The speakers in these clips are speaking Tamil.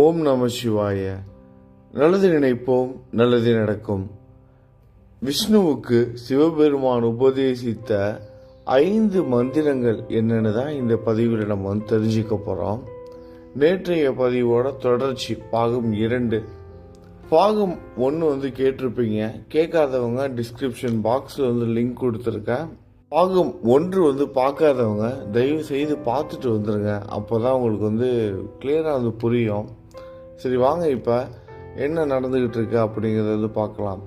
ஓம் நம சிவாய. நல்லது நினைப்போம் நல்லது நடக்கும். விஷ்ணுவுக்கு சிவபெருமான் உபதேசித்த ஐந்து மந்திரங்கள் என்னென்னு தான் இந்த பதிவில் நம்ம வந்து தெரிஞ்சுக்க போகிறோம் நேற்றைய பதிவோட தொடர்ச்சி பாகம் இரண்டு. பாகம் ஒன்று வந்து கேட்டிருப்பீங்க. கேட்காதவங்க டிஸ்கிரிப்ஷன் பாக்ஸில் வந்து லிங்க் கொடுத்துருக்கேன். பாகம் ஒன்று வந்து பார்க்காதவங்க தயவு செய்து பார்த்துட்டு வந்துடுங்க அப்போ தான் உங்களுக்கு வந்து கிளியராக வந்து புரியும். சரி வாங்க இப்போ என்ன நடந்துக்கிட்டு இருக்கு அப்படிங்கிறது வந்து பார்க்கலாம்.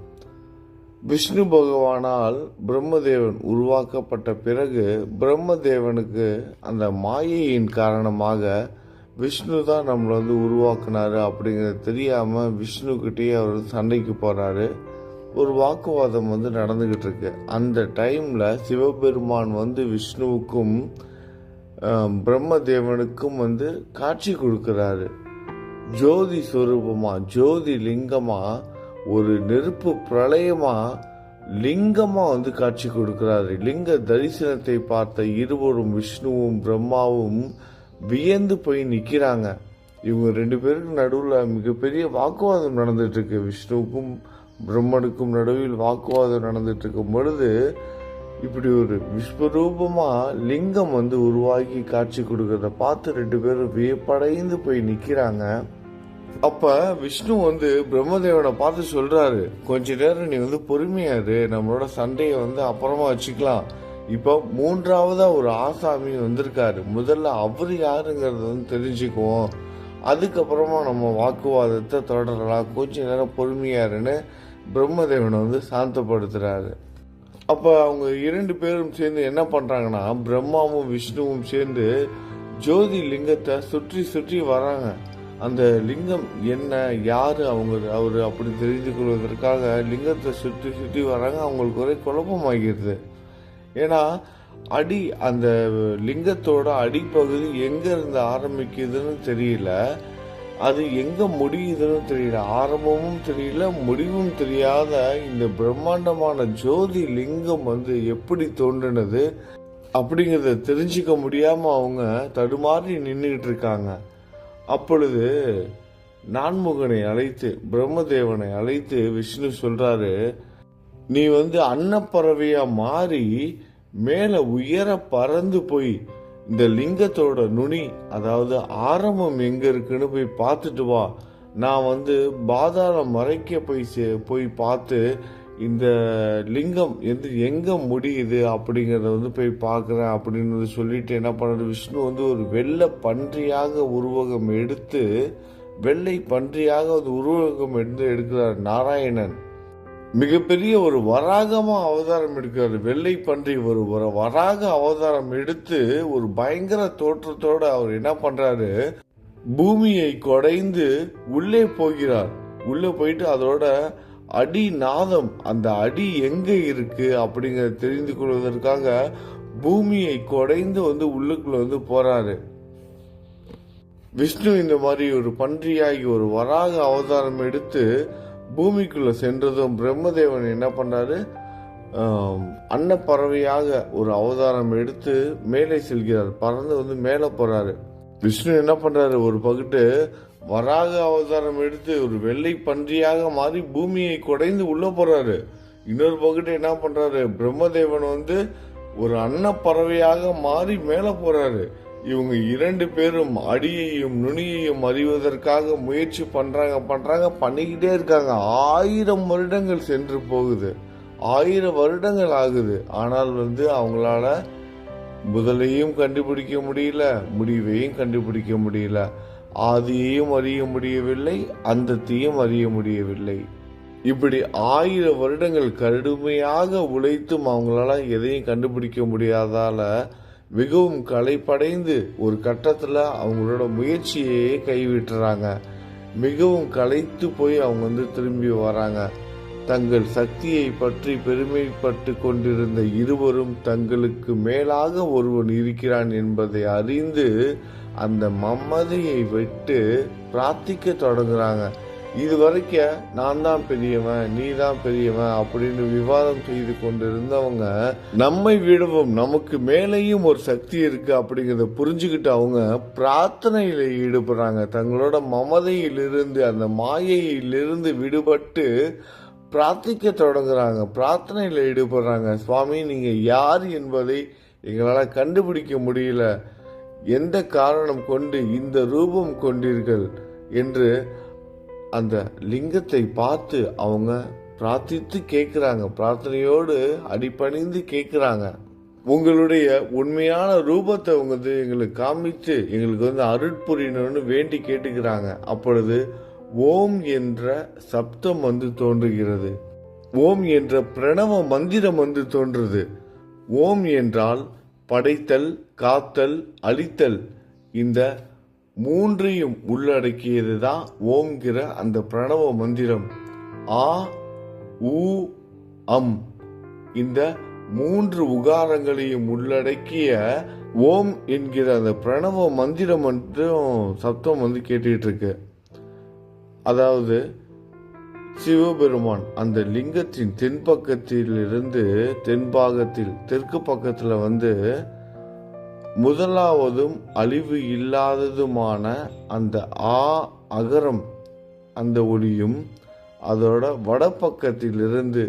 விஷ்ணு பகவானால் பிரம்மதேவன் உருவாக்கப்பட்ட பிறகு பிரம்மதேவனுக்கு அந்த மாயையின் காரணமாக விஷ்ணு தான் நம்மளை வந்து உருவாக்குனாரு அப்படிங்கிறது தெரியாமல் விஷ்ணுக்கிட்டேயே அவர் சண்டைக்கு போகிறாரு ஒரு வாக்குவாதம் வந்து நடந்துக்கிட்டு இருக்கு அந்த டைமில் சிவபெருமான் வந்து விஷ்ணுவுக்கும் பிரம்மதேவனுக்கும் வந்து காட்சி கொடுக்குறாரு. ஜோதி ஸ்வரூபமாக ஜோதி லிங்கமாக ஒரு நெருப்பு பிரளயமாக லிங்கமாக வந்து காட்சி கொடுக்கிறாரு. லிங்க தரிசனத்தை பார்த்த இருவரும் விஷ்ணுவும் பிரம்மாவும் வியந்து போய் நிற்கிறாங்க இவங்க ரெண்டு பேருக்கு நடுவில் மிகப்பெரிய வாக்குவாதம் நடந்துட்டு இருக்கு விஷ்ணுவுக்கும் பிரம்மனுக்கும் நடுவில் வாக்குவாதம் நடந்துட்டு இருக்கும் பொழுது இப்படி ஒரு விஸ்வரூபமாக லிங்கம் வந்து உருவாகி காட்சி கொடுக்கறத பார்த்து ரெண்டு பேரும் வியப்படைந்து போய் நிற்கிறாங்க அப்ப விஷ்ணு வந்து பிரம்மதேவனை பார்த்து சொல்றாரு கொஞ்ச நேரம் நீ வந்து பொறுமையாரு நம்மளோட சண்டையை வந்து அப்புறமா வச்சுக்கலாம். இப்போ மூன்றாவதா ஒரு ஆசாமி வந்திருக்காரு. முதல்ல அவர் யாருங்கிறத வந்து தெரிஞ்சுக்குவோம். அதுக்கப்புறமா நம்ம வாக்குவாதத்தை தொடரலாம். கொஞ்ச நேரம் பொறுமையாருன்னு பிரம்மதேவனை வந்து சாந்தப்படுத்துறாரு. அப்போ அவங்க இரண்டு பேரும் சேர்ந்து என்ன பண்றாங்கன்னா பிரம்மாவும் விஷ்ணுவும் சேர்ந்து ஜோதி லிங்கத்தை சுற்றி சுற்றி வராங்க. அந்த லிங்கம் என்ன யாரு அவங்க அவர் அப்படி தெரிந்து கொள்வதற்காக லிங்கத்தை சுற்றி சுற்றி வராங்க அவங்களுக்கு ஒரே குழப்பமாகிறது ஏன்னா அடி அந்த லிங்கத்தோட அடிப்பகுதி எங்கே இருந்து ஆரம்பிக்குதுன்னு தெரியல. அது எங்கே முடியுதுன்னு தெரியல. ஆரம்பமும் தெரியல முடிவும் தெரியாத இந்த பிரம்மாண்டமான ஜோதி லிங்கம் வந்து எப்படி தோன்றினது அப்படிங்கிறத தெரிஞ்சுக்க முடியாமல் அவங்க தடுமாறி நின்றுக்கிட்டு இருக்காங்க. அப்பொழுது நான்முகனை அழைத்து பிரம்மதேவனை அழைத்து விஷ்ணு சொல்றாரு நீ வந்து அன்னப்பறவையா மாறி மேல உயர பறந்து போய் இந்த லிங்கத்தோட நுனி அதாவது ஆரம்பம் எங்க இருக்குன்னு போய் பார்த்துட்டு வா. நான் வந்து பாதாளம் மறைக்க போய் சே- போய் பார்த்து இந்த லிங்கம் எது எங்கே முடியுது அப்படிங்கிறத வந்து போய் பார்க்குறேன் அப்படின்னு சொல்லிட்டு என்ன பண்ணுறது விஷ்ணு வந்து ஒரு வெள்ளை பன்றியாக உருவகம் எடுத்து வெள்ளை பன்றியாக ஒரு உருவகம் எடுத்து எடுக்கிறார் நாராயணன். மிகப்பெரிய ஒரு வராகமாக அவதாரம் எடுக்கிறார். வெள்ளை பன்றி ஒரு வராக அவதாரம் எடுத்து ஒரு பயங்கர தோற்றத்தோடு அவர் என்ன பண்ணுறாரு பூமியை குடைந்து உள்ளே போகிறார். உள்ளே போயிட்டு அதோட அடி நாதம் அந்த அடி எங்க இருக்கு அப்படிங்கிறத தெரிந்து கொள்வதற்காக பூமியை குடைந்து வந்து உள்ளுக்குள்ள வந்து போறாரு. விஷ்ணு இந்த மாதிரி ஒரு பன்றியாகி ஒரு வராக அவதாரம் எடுத்து பூமிக்குள்ள சென்றதும் பிரம்மதேவன் என்ன பண்றாரு அன்னப்பறவையாக ஒரு அவதாரம் எடுத்து மேலே செல்கிறார். பறந்து வந்து மேலே போறாரு. விஷ்ணு என்ன பண்றாரு? ஒரு பகுட்டு வராக அவதாரம் எடுத்து ஒரு வெள்ளை பன்றியாக மாறி பூமியை குடைந்து உள்ள போறாரு. இன்னொரு பக்கத்து என்ன பண்றாரு? பிரம்மதேவன் வந்து ஒரு அன்ன பறவையாக மாறி மேலே போறாரு. இவங்க இரண்டு பேரும் அடியையும் நுனியையும் அறிவதற்காக முயற்சி பண்றாங்க பண்றாங்க பண்ணிக்கிட்டே இருக்காங்க. ஆயிரம் வருடங்கள் சென்று போகுது. ஆயிரம் வருடங்கள் ஆகுது. ஆனால் வந்து அவங்களால முதலையும் கண்டுபிடிக்க முடியல முடிவையும் கண்டுபிடிக்க முடியல. ஆதியையும் அறிய முடியவில்லை அந்தத்தையும் அறிய முடியவில்லை. இப்படி ஆயிரம் வருடங்கள் கடுமையாக உழைத்தும் அவங்களால எதையும் கண்டுபிடிக்க முடியாதால மிகவும் களைப்படைந்து ஒரு கட்டத்துல அவங்களோட முயற்சியையே கைவிட்டுறாங்க. மிகவும் களைத்து போய் அவங்க வந்து திரும்பி வராங்க. தங்கள் சக்தியை பற்றி பெருமைப்பட்டு கொண்டிருந்த இருவரும் தங்களுக்கு மேலாக ஒருவன் இருக்கிறான் என்பதை அறிந்து அந்த மம்மதையை விட்டு பிரார்த்திக்க தொடங்குறாங்க. இது வரைக்கும் நான் தான் பெரியவன் நீ தான் பெரியவன் அப்படின்னு விவாதம் செய்து கொண்டிருந்தவங்க நம்மை விடவும் நமக்கு மேலேயும் ஒரு சக்தி இருக்கு அப்படிங்கிறத புரிஞ்சுக்கிட்டு அவங்க பிரார்த்தனையில ஈடுபடுறாங்க. தங்களோட மமதையிலிருந்து அந்த மாயையிலிருந்து விடுபட்டு பிரார்த்திக்க தொடங்குறாங்க. பிரார்த்தனையில் ஈடுபடுறாங்க. சுவாமி நீங்கள் யார் என்பதை எங்களால் கண்டுபிடிக்க முடியல. எந்த காரணம் கொண்டு இந்த ரூபம் கொண்டீர்கள் என்று அந்த லிங்கத்தை பார்த்து அவங்க பிரார்த்தித்து கேட்குறாங்க பிரார்த்தனையோடு அடிபணிந்து கேட்குறாங்க உங்களுடைய உண்மையான ரூபத்தை வந்து எங்களுக்கு காமித்து எங்களுக்கு வந்து அருட்புரியணும்னு வேண்டி கேட்டுக்கிறாங்க. அப்பொழுது ஓம் என்ற சப்தம் வந்து தோன்றுகிறது. ஓம் என்ற பிரணவ மந்திரம் வந்து தோன்றுது. ஓம் என்றால் படைத்தல் காத்தல் அழித்தல். இந்த மூன்றையும் உள்ளடக்கியது தான் ஓம்கிற அந்த பிரணவ மந்திரம். ஆ உ அம். இந்த மூன்று உகாரங்களையும் உள்ளடக்கிய ஓம் என்கிற அந்த பிரணவ மந்திரம் மட்டும் சப்தம் வந்து கேட்டுட்டு இருக்கு. அதாவது சிவபெருமான் அந்த லிங்கத்தின் தென்பக்கத்தில் இருந்து தென்பாகத்தில் தெற்கு பக்கத்தில் வந்து முதலாவதும் அழிவு இல்லாததுமான அந்த ஆ அகரம் அந்த ஒளியும் அதோட வடபக்கத்திலிருந்து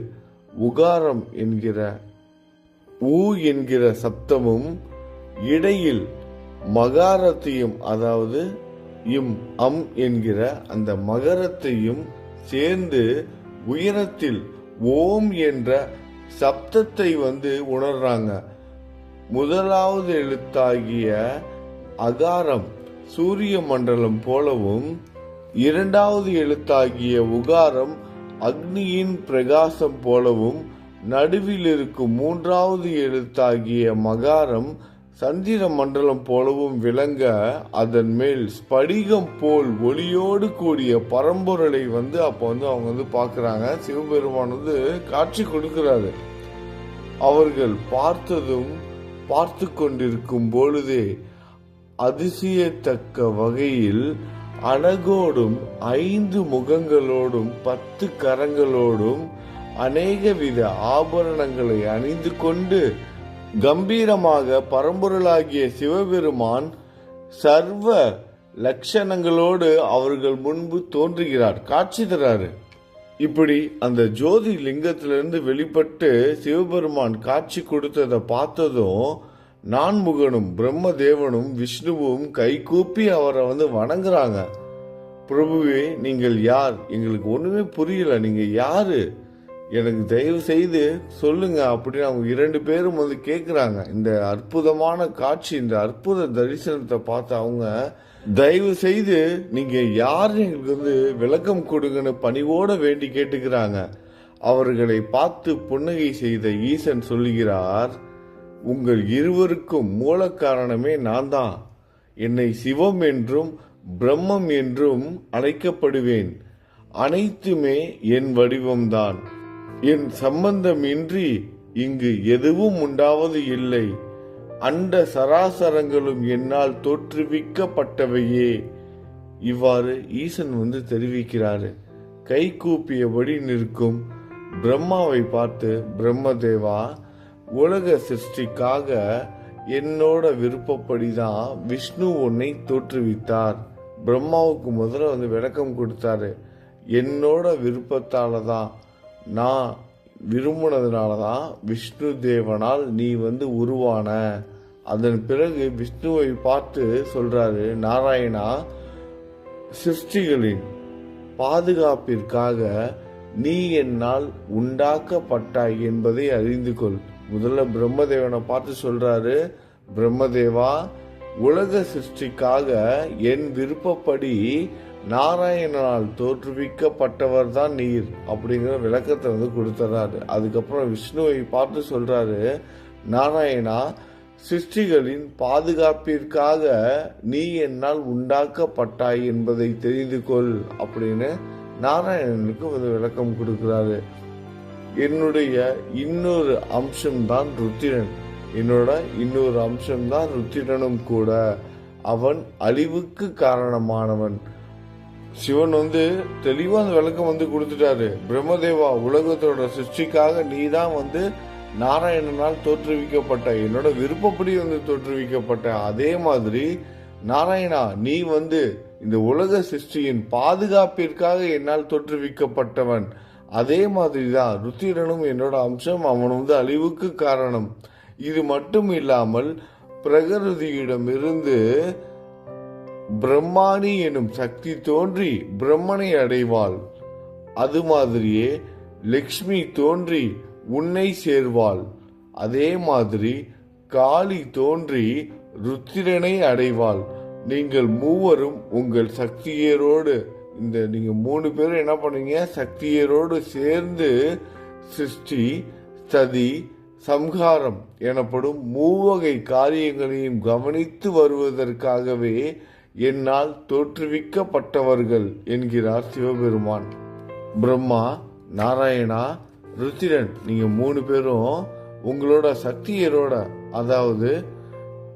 உகாரம் என்கிற ஊ என்கிற சப்தமும் இடையில் மகாரத்தையும் அதாவது இம் அம் என்கிற அந்த மகரத்தையும் சேர்ந்து உயரத்தில் ஓம் என்ற சப்தத்தை வந்து உணர்றாங்க. முதலாவது எழுத்தாகிய அகாரம் சூரிய மண்டலம் போலவும் இரண்டாவது எழுத்தாகிய உகாரம் அக்னியின் பிரகாசம் போலவும் நடுவில் இருக்கும் மூன்றாவது எழுத்தாகிய மகாரம் சந்திர மண்டலம் போலவும் விளங்க அதன் மேல் ஸ்படிகம் போல் ஒளியோடு கூடிய பரம்பொருளை வந்து அப்போ வந்து அவங்க வந்து பார்க்குறாங்க. சிவபெருமான் வந்து காட்சி கொடுக்கிறாரு. அவர்கள் பார்த்ததும் பார்த்து கொண்டிருக்கும் பொழுதே அதிசயத்தக்க வகையில் அழகோடும் ஐந்து முகங்களோடும் பத்து கரங்களோடும் அநேகவித ஆபரணங்களை அணிந்து கொண்டு கம்பீரமாக பரம்பொருளாகிய சிவபெருமான் சர்வ லட்சணங்களோடு அவர்கள் முன்பு தோன்றுகிறார். காட்சி தராரு. இப்படி அந்த ஜோதி லிங்கத்திலிருந்து வெளிப்பட்டு சிவபெருமான் காட்சி கொடுத்ததை பார்த்ததும் நான்முகனும் பிரம்மதேவனும் விஷ்ணுவும் கைகூப்பி அவரை வந்து வணங்குறாங்க. பிரபுவே நீங்கள் யார்? எங்களுக்கு ஒண்ணுமே புரியல. நீங்க யாரு? எனக்கு தயவு செய்து சொல்லுங்க அப்படின்னு அவங்க இரண்டு பேரும் வந்து கேட்குறாங்க இந்த அற்புதமான காட்சி இந்த அற்புத தரிசனத்தை பார்த்து அவங்க தயவு செய்து நீங்க யார் எங்களுக்கு வந்து விளக்கம் கொடுங்கன்னு பணிவோட வேண்டி கேட்டுக்கிறாங்க. அவர்களை பார்த்து புன்னகை செய்த ஈசன் சொல்லுகிறார் உங்கள் இருவருக்கும் மூல காரணமே நான் தான் என்னை சிவம் என்றும் பிரம்மம் என்றும் அழைக்கப்படுவேன். அனைத்துமே என் வடிவம்தான். என் சம்பந்தமின்றி இங்கு எதுவும் உண்டாவது இல்லை. அண்ட சராசரங்களும் என்னால் தோற்றுவிக்கப்பட்டவையே. இவ்வாறு ஈசன் வந்து தெரிவிக்கிறாரு. கை கூப்பியபடி நிற்கும் பிரம்மாவை பார்த்து பிரம்மதேவா உலக சிருஷ்டிக்காக என்னோட விருப்பப்படிதான் விஷ்ணு உன்னை தோற்றுவித்தார். பிரம்மாவுக்கு முதல்ல வந்து விளக்கம் கொடுத்தாரு. என்னோட விருப்பத்தால தான் நான் விரும்பினதுனால தான் விஷ்ணு தேவனால் நீ வந்து உருவான. அதன் பிறகு விஷ்ணுவை பார்த்து சொல்றாரு நாராயணா சிருஷ்டிகளின் பாதுகாப்பிற்காக நீ என்னால் உண்டாக்கப்பட்டாய் என்பதை அறிந்து கொள். முதல்ல பிரம்மதேவனை பார்த்து சொல்றாரு பிரம்மதேவா உலக சிருஷ்டிக்காக என் விருப்பப்படி நாராயணனால் தோற்றுவிக்கப்பட்டவர் தான் நீர் அப்படிங்கிற விளக்கத்தை வந்து கொடுத்துறாரு. அதுக்கப்புறம் விஷ்ணுவை பார்த்து சொல்றாரு நாராயணா சிருஷ்டிகளின் பாதுகாப்பிற்காக நீ என்னால் உண்டாக்கப்பட்டாய் என்பதை தெரிந்து கொள் அப்படின்னு நாராயணனுக்கு வந்து விளக்கம் கொடுக்கிறாரு. என்னுடைய இன்னொரு அம்சம்தான் ருத்திரன் என்னோட இன்னொரு அம்சம்தான் ருத்திரனும் கூட அவன் அழிவுக்கு காரணமானவன். சிவன் வந்து தெளிவா அந்த விளக்கம் வந்து கொடுத்துட்டாரு. பிரம்மதேவா உலகத்தோட சிருஷ்டிக்காக நீ தான் வந்து நாராயணனால் தோற்றுவிக்கப்பட்ட என்னோட விருப்பப்படி வந்து தோற்றுவிக்கப்பட்ட அதே மாதிரி நாராயணா நீ வந்து இந்த உலக சிருஷ்டியின் பாதுகாப்பிற்காக என்னால் தோற்றுவிக்கப்பட்டவன். அதே மாதிரிதான் ருத்திரனும் என்னோட அம்சம் அவன் வந்து அழிவுக்கு காரணம். இது மட்டும் இல்லாமல் பிரகிருதியிடமிருந்து பிரம்மாணி எனும் சக்தி தோன்றி பிரம்மனை அடைவாள். அது மாதிரியே லக்ஷ்மி தோன்றி உன்னை சேர்வாள். அதே மாதிரி காளி தோன்றி ருத்திரனை அடைவாள். நீங்கள் மூவரும் உங்கள் சக்தியரோடு இந்த நீங்க மூணு பேரும் என்ன பண்ணீங்க? சக்தியரோடு சேர்ந்து சிருஷ்டி சதி சம்ஹாரம் எனப்படும் மூவகை காரியங்களையும் கவனித்து வருவதற்காகவே என்னால் தோற்றுவிக்கப்பட்டவர்கள் என்கிறார் சிவபெருமான். பிரம்மா நாராயணா ருத்திரன் நீங்க மூணு பேரும் உங்களோட சக்தியரோட அதாவது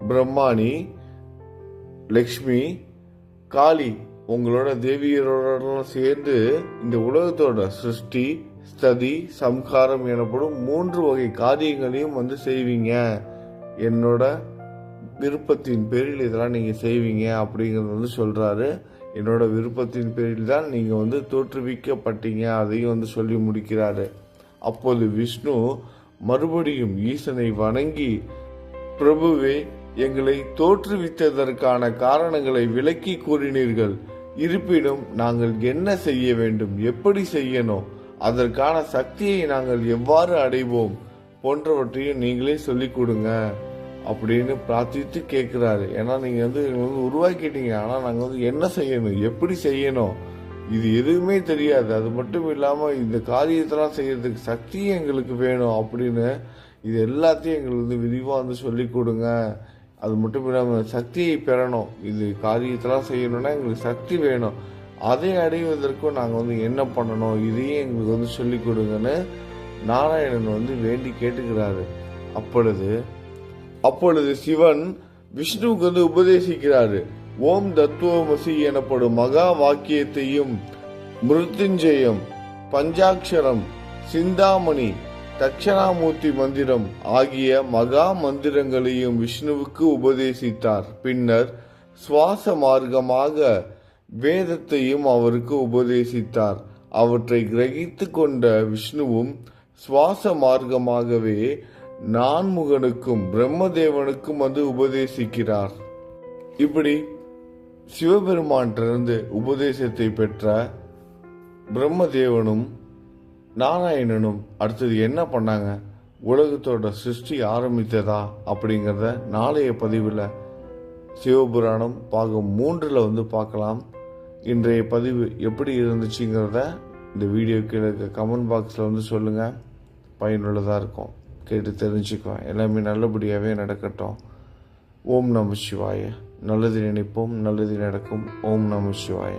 பிரம்மாணி லக்ஷ்மி காளி உங்களோட தேவியரோட சேர்ந்து இந்த உலகத்தோட சிருஷ்டி ஸ்ததி சம்ஹாரம் எனப்படும் மூன்று வகை காரியங்களையும் வந்து செய்வீங்க. என்னோட விருப்பத்தின் பேரில் இதெல்லாம் நீங்கள் செய்வீங்க அப்படிங்கிறது வந்து சொல்கிறாரு என்னோட விருப்பத்தின் பேரில் தான் நீங்கள் வந்து தோற்றுவிக்கப்பட்டீங்க அதையும் வந்து சொல்லி முடிக்கிறாரு. அப்போது விஷ்ணு மறுபடியும் ஈசனை வணங்கி பிரபுவே எங்களை தோற்றுவித்ததற்கான காரணங்களை விளக்கி கூறினீர்கள். இருப்பினும் நாங்கள் என்ன செய்ய வேண்டும்? எப்படி செய்யணும்? அதற்கான சக்தியை நாங்கள் எவ்வாறு அடைவோம் போன்றவற்றையும் நீங்களே சொல்லிக் கொடுங்க அப்படின்னு பிரார்த்தித்து கேட்கிறாரு. ஏன்னா நீங்க வந்து எங்களை வந்து உருவாக்கிட்டீங்க. ஆனா நாங்கள் வந்து என்ன செய்யணும்? எப்படி செய்யணும்? இது எதுவுமே தெரியாது. அது மட்டும் இல்லாம இந்த காரியத்தெல்லாம் செய்யறதுக்கு சக்தியும் எங்களுக்கு வேணும் அப்படின்னு இது எல்லாத்தையும் எங்களுக்கு வந்து விரிவா வந்து சொல்லி கொடுங்க. அது மட்டும் இல்லாமல் சக்தியை பெறணும். இது காரியத்தெல்லாம் செய்யணும்னா எங்களுக்கு சக்தி வேணும். அதை அடைவதற்கும் நாங்கள் வந்து என்ன பண்ணணும்? இதையும் எங்களுக்கு வந்து சொல்லி கொடுங்கன்னு நாராயணன் வந்து வேண்டி கேட்டுக்கிறாரு. அப்பொழுது அப்பொழுது சிவன் விஷ்ணுவுக்கு வந்து உபதேசிக்கிறாரு. ஓம் தத்துவமசி எனப்படும் மகா வாக்கியத்தையும் மிருத்துஞ்சயம் பஞ்சாட்சரம் சிந்தாமணி தட்சணாமூர்த்தி மந்திரம் ஆகிய மகா மந்திரங்களையும் விஷ்ணுவுக்கு உபதேசித்தார். பின்னர் சுவாச மார்க்கமாக வேதத்தையும் அவருக்கு உபதேசித்தார். அவற்றை கிரகித்து கொண்ட விஷ்ணுவும் சுவாச மார்க்கமாகவே நான்முகனுக்கும் பிரம்மதேவனுக்கும் வந்து உபதேசிக்கிறார். இப்படி சிவபெருமான்கிட்ட உபதேசத்தை பெற்ற பிரம்மதேவனும் நாராயணனும் அடுத்தது என்ன பண்ணாங்க? உலகத்தோட சிருஷ்டி ஆரம்பித்ததா அப்படிங்கிறத நாளைய பதிவில் சிவபுராணம் பாகம் மூன்றில் வந்து பார்க்கலாம். இன்றைய பதிவு எப்படி இருந்துச்சுங்கிறத இந்த வீடியோ கீழே கமெண்ட் பாக்ஸில் வந்து சொல்லுங்கள் பயனுள்ளதாக இருக்கும். கேட்டு தெரிஞ்சுக்குவேன். எல்லாமே நல்லபடியாகவே நடக்கட்டும். ஓம் நம சிவாய. நல்லது நினைப்போம். நல்லது நடக்கும். ஓம் நம சிவாய.